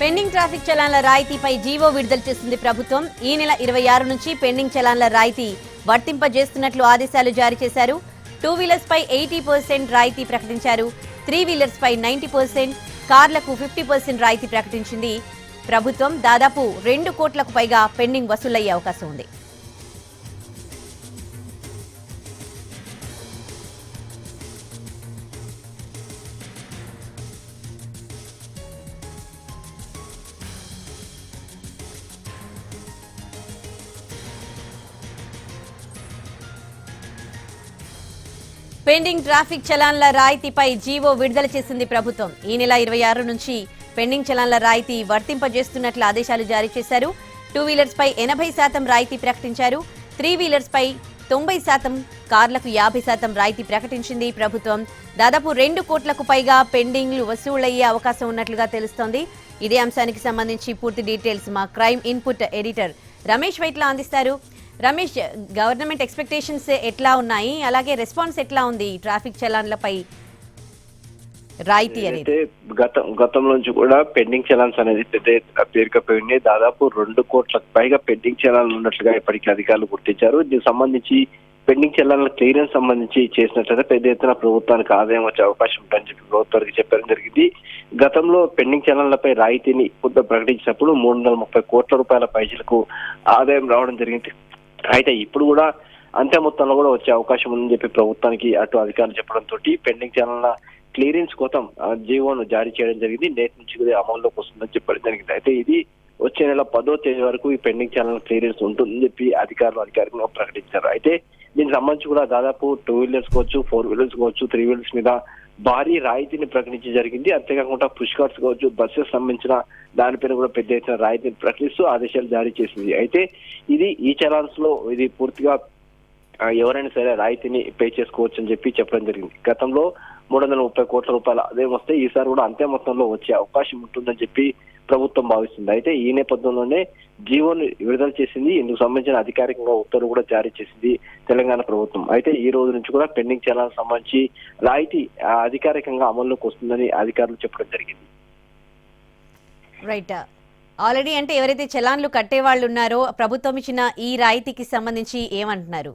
Pending traffic చలాన్ల రాయితీపై GO విడుదల చేసింది ప్రభుత్వం. ఈ నెల ఇరవై ఆరు నుంచి పెండింగ్ చలాన్ల రాయితీ వర్తింపజేస్తున్నట్లు ఆదేశాలు జారీ చేశారు. టూ వీలర్స్ పై ఎయిటీ పర్సెంట్ రాయితీ ప్రకటించారు. త్రీ వీలర్స్ పై నైన్టీ పర్సెంట్ కార్లకు ఫిఫ్టీ పర్సెంట్ రాయితీ ప్రకటించింది. ప్రభుత్వం దాదాపు రెండు కోట్లకు పైగా పెండింగ్ వసూలయ్యే అవకాశం ఉంది. పెండింగ్ ట్రాఫిక్ చలాన్ల రాయితీపై జీవో విడుదల చేసింది ప్రభుత్వం. ఈ నెల ఇరవై ఆరు నుంచి పెండింగ్ చలాన్ల రాయితీ వర్తింపజేస్తున్నట్లు ఆదేశాలు జారీ చేశారు. టూ వీలర్స్ పై ఎనభై శాతం రాయితీ ప్రకటించారు. త్రీ వీలర్స్ పై తొంభై శాతం కార్లకు యాభై శాతం రాయితీ ప్రకటించింది ప్రభుత్వం. దాదాపు రెండు కోట్లకు పైగా పెండింగ్లు వసూలయ్యే అవకాశం ఉన్నట్లుగా తెలుస్తోంది. ఇదే అంశానికి సంబంధించి పూర్తి డీటెయిల్స్ మా crime input editor Ramesh Vaitla అందిస్తారు. రమేష్ గవర్నమెంట్ ఎక్స్పెక్టేషన్స్ ఎట్లా ఉన్నాయి? అలాగే రెస్పాన్స్ ఎట్లా ఉంది ట్రాఫిక్ చలాన్లపై? రాయితీ అనేది. అయితే గత గతం నుంచి కూడా పెండింగ్ చలాన్స్ అనేది పెద్ద ఎత్తున పేరుకపోయి దాదాపు రెండు కోట్లకు పైగా పెండింగ్ చలాన్లు ఉన్నట్లుగా ఇప్పటికీ అధికారులు గుర్తించారు. దీనికి సంబంధించి పెండింగ్ చలాన్ల క్లియరెన్స్ సంబంధించి చేసినట్లయితే పెద్ద ఎత్తున ప్రభుత్వానికి ఆదాయం వచ్చే అవకాశం ఉంటుందని చెప్పి ప్రభుత్వానికి చెప్పడం జరిగింది. గతంలో పెండింగ్ చలాన్లపై రాయితీని కొంత ప్రకటించినప్పుడు మూడు వందల ముప్పై కోట్ల రూపాయల పైసలకు ఆదాయం రావడం జరిగింది. అయితే ఇప్పుడు కూడా అంతే మొత్తంలో కూడా వచ్చే అవకాశం ఉందని చెప్పి ప్రభుత్వానికి అటు అధికారులు చెప్పడంతో పెండింగ్ ఛానల్ క్లియరెన్స్ కోసం జీవోను జారీ చేయడం జరిగింది. నేటి నుంచి కూడా అమల్లోకి వస్తుందని చెప్పడం జరిగింది. అయితే ఇది వచ్చే నెల పదో తేదీ వరకు ఈ పెండింగ్ ఛానల్ క్లియరెన్స్ ఉంటుందని చెప్పి అధికారులు అధికారికంగా ప్రకటించారు. అయితే దీనికి సంబంధించి కూడా దాదాపు టూ వీలర్స్ కావచ్చు ఫోర్ వీలర్స్ కావచ్చు త్రీ వీలర్స్ మీద భారీ రాయితీని ప్రకటించి జరిగింది. అంతేకాకుండా పుష్ కార్డ్స్ కావచ్చు బస్సెస్ సంబంధించిన దానిపైన కూడా పెద్ద ఎత్తున రాయితీని ప్రకటిస్తూ ఆదేశాలు జారీ చేసింది. అయితే ఇది ఈ చలాన్స్లో ఇది పూర్తిగా ఎవరైనా సరే రాయితీని పే చేసుకోవచ్చు అని చెప్పి చెప్పడం జరిగింది. గతంలో మూడు వందల ముప్పై కోట్ల రూపాయలు అదే వస్తే ఈసారి కూడా అంతే మొత్తంలో వచ్చే అవకాశం ఉంటుందని చెప్పి ప్రభుత్వం భావిస్తుంది. అయితే ఈ నేపథ్యంలోనే జీవోను విడుదల చేసింది ఇందుకు సంబంధించిన అధికారికంగా ఉత్తర్వు కూడా జారీ చేసింది తెలంగాణ ప్రభుత్వం. అయితే ఈ రోజు నుంచి కూడా పెండింగ్ చలానికి సంబంధించి రాయితీ అధికారికంగా అమల్లోకి వస్తుందని అధికారులు చెప్పడం జరిగింది. రైట్. ఆల్రెడీ అంటే ఎవరైతే చలాన్లు కట్టే వాళ్ళు ఉన్నారో ప్రభుత్వం ఇచ్చిన ఈ రాయితీకి సంబంధించి ఏమంటున్నారు?